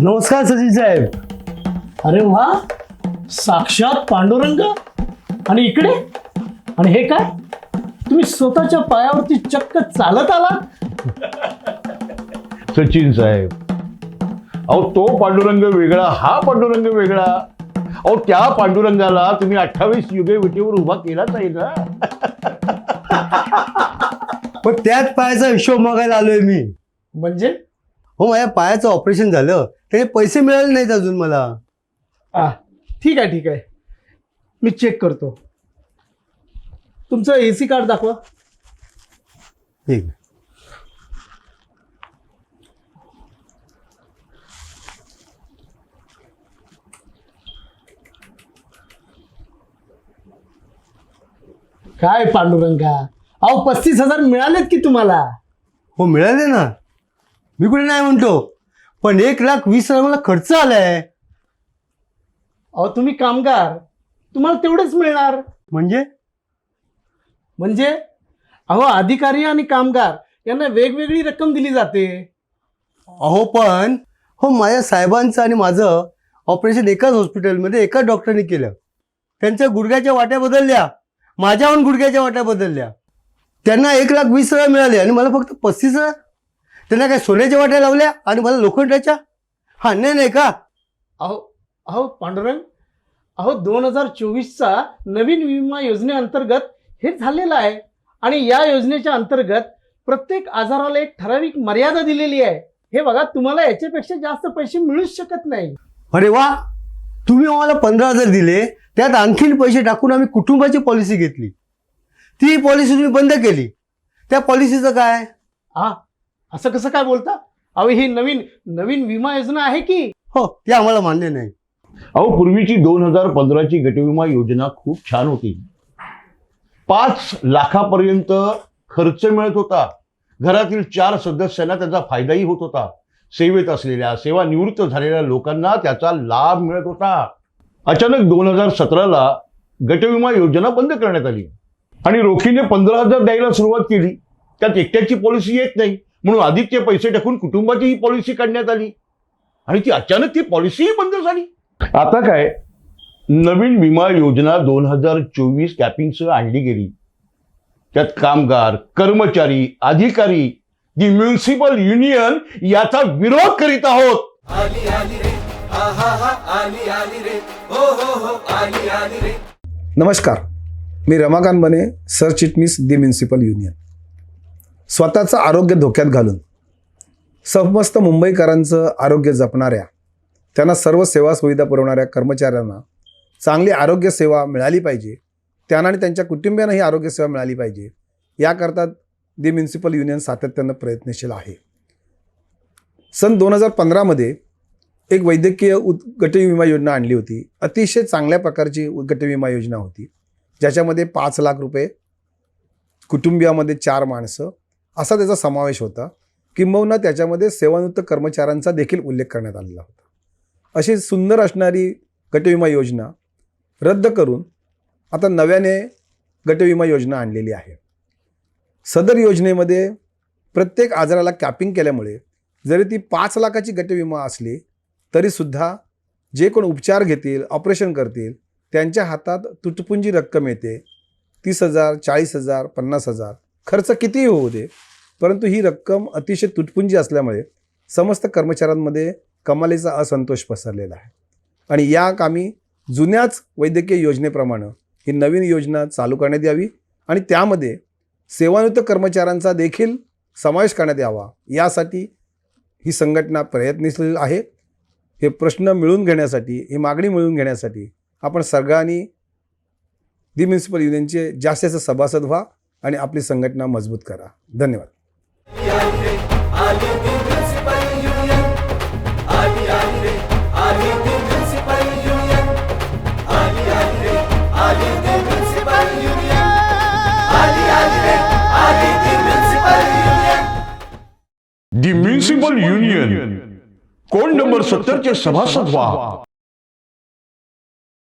नमस्कार सचिन साहेब. अरे वा. साक्षात पांडुरंग? आणि इकडे? आणि हे काय? तुम्ही स्वतःच्या पायावरती चक्क चालत आला? सचिन साहेब अहो तो पांडुरंग वेगळा हा पांडुरंग वेगळा. अहो त्या पांडुरंगाला तुम्ही अठ्ठावीस युगे विटेवर उभा केलाच आहे ना? पण त्याच पायाचा हिशोब मागायला आलोय मी. म्हणजे? हो माझ्या पायाचं ऑपरेशन झालं. त्याचे पैसे मिळाले नाहीत अजून मला. आ ठीक आहे ठीक आहे. मी चेक करतो. तुमचं ए सी कार्ड दाखवा. ठीक काय पांडुरंगा? अहो पस्तीस हजार मिळालेत की तुम्हाला? हो मिळाले ना. मी कुठे नाही म्हणतो. पण एक लाख वीस हजार मला खर्च आलाय. अहो तुम्ही कामगार. तुम्हाला तेवढेच मिळणार. म्हणजे? म्हणजे? अहो अधिकारी आणि कामगार यांना वेगवेगळी रक्कम दिली जाते. अहो पण हो माझ्या साहेबांचं आणि माझं ऑपरेशन एकाच हॉस्पिटलमध्ये एकाच डॉक्टरने केलं. त्यांच्या गुडघ्याच्या वाट्या बदलल्या. माझ्याहून गुडघ्याच्या वाट्या बदलल्या. त्यांना एक लाख वीस हजार मिळाले आणि मला फक्त पस्तीस हजार त्यांना काय सोन्याच्या वाट्या लावल्या आणि मला लोखंडाच्या हा अन्याय नाही का? अहो अहो पांडुरंग अहो दोन हजार चोवीसचा नवीन विमा योजनेअंतर्गत हे झालेलं आहे. आणि या योजनेच्या अंतर्गत प्रत्येक आजाराला एक ठराविक मर्यादा दिलेली आहे. हे बघा तुम्हाला याच्यापेक्षा जास्त पैसे मिळूच शकत नाही. अरे वा! तुम्ही आम्हाला पंधरा हजार दिले त्यात आणखीन पैसे टाकून आम्ही कुटुंबाची पॉलिसी घेतली. ती पॉलिसी तुम्ही बंद केली. त्या पॉलिसीचं काय? हा असं कसं काय बोलता? अहो ही नवीन नवीन विमा योजना आहे की? हो ते आम्हाला मान्य नाही. अहो पूर्वीची दोन हजार पंधराची गटविमा योजना खूप छान होती. पाच लाखापर्यंत खर्च मिळत होता. घरातील चार सदस्यांना त्याचा फायदाही होत होता. सेवेत असलेल्या सेवानिवृत्त झालेल्या लोकांना त्याचा लाभ मिळत होता. अचानक दोन हजार सतराला गटविमा योजना बंद करण्यात आली. आणि रोखीने पंधरा हजार द्यायला सुरुवात केली. त्यात एकट्याची पॉलिसी येत नाही. म्हणून आदित्य पैसे टाकून कुटुंबाची ही पॉलिसी काढण्यात आली. आणि ती अचानक ती पॉलिसीही बंद झाली. आता काय? नवीन विमा योजना दोन हजार चोवीस कॅपिंगसह आणली गेली. त्यात कामगार कर्मचारी अधिकारी जी म्युन्सिपल युनियन याचा विरोध करीत आहोत. आली आली रे. हा हा हा. आली आली रे. हो हो हो. आली आली रे. नमस्कार. मी रमाकांत बने सरचिटणीस दी म्युन्सिपल युनियन स्वतःचं आरोग्य धोक्यात घालून. समस्त मुंबईकरांचं आरोग्य जपणाऱ्या त्यांना सर्व सेवा सुविधा पुरवणाऱ्या कर्मचाऱ्यांना चांगली आरोग्य सेवा मिळाली पाहिजे. त्यांना आणि त्यांच्या कुटुंबियांना ही आरोग्य सेवा मिळाली पाहिजे. याकरता दि म्युन्सिपल युनियन सातत्यानं प्रयत्नशील आहे. सन दोन हजार पंधरामध्ये एक वैद्यकीय उत गट विमा योजना आणली होती. अतिशय चांगल्या प्रकारची उद्गट गट विमा योजना होती. ज्याच्यामध्ये पाच लाख रुपये कुटुंबियामध्ये चार माणसं असा त्याचा समावेश होता. किंबहुना त्याच्यामध्ये सेवानिवृत्त कर्मचाऱ्यांचा देखील उल्लेख करण्यात आलेला होता. अशी सुंदर असणारी गटविमा योजना रद्द करून आता नव्याने गटविमा योजना आणलेली आहे. सदर योजनेमध्ये प्रत्येक आजाराला कॅपिंग केल्यामुळे जरी ती पाच लाखाची गटविमा असली तरीसुद्धा जे कोण उपचार घेतील ऑपरेशन करतील त्यांच्या हातात तुटपुंजी रक्कम येते. तीस हजार चाळीस हजार पन्नास हजार खर्च कितीही होऊ दे परंतु ही रक्कम अतिशय तुटपुंजी असल्यामुळे समस्त कर्मचाऱ्यांमध्ये कमालीचा असंतोष पसरलेला आहे. आणि या कामी जुन्याच वैद्यकीय योजनेप्रमाणे ही नवीन योजना चालू करण्यात यावी आणि त्यामध्ये सेवानिवृत्त कर्मचाऱ्यांचा देखील समावेश करण्यात यावा यासाठी ही संघटना प्रयत्नशील आहे. हे प्रश्न मिळून घेण्यासाठी ही मागणी मिळवून घेण्यासाठी आपण सगळ्यांनी दि म्युन्सिपल युनियनचे जास्तीत जास्त सभासद व्हा. आणि आपली संघटना मजबूत करा. धन्यवाद. दी म्युन्सिपल युनियन कोण नंबर सत्तरचे सभासद व्हा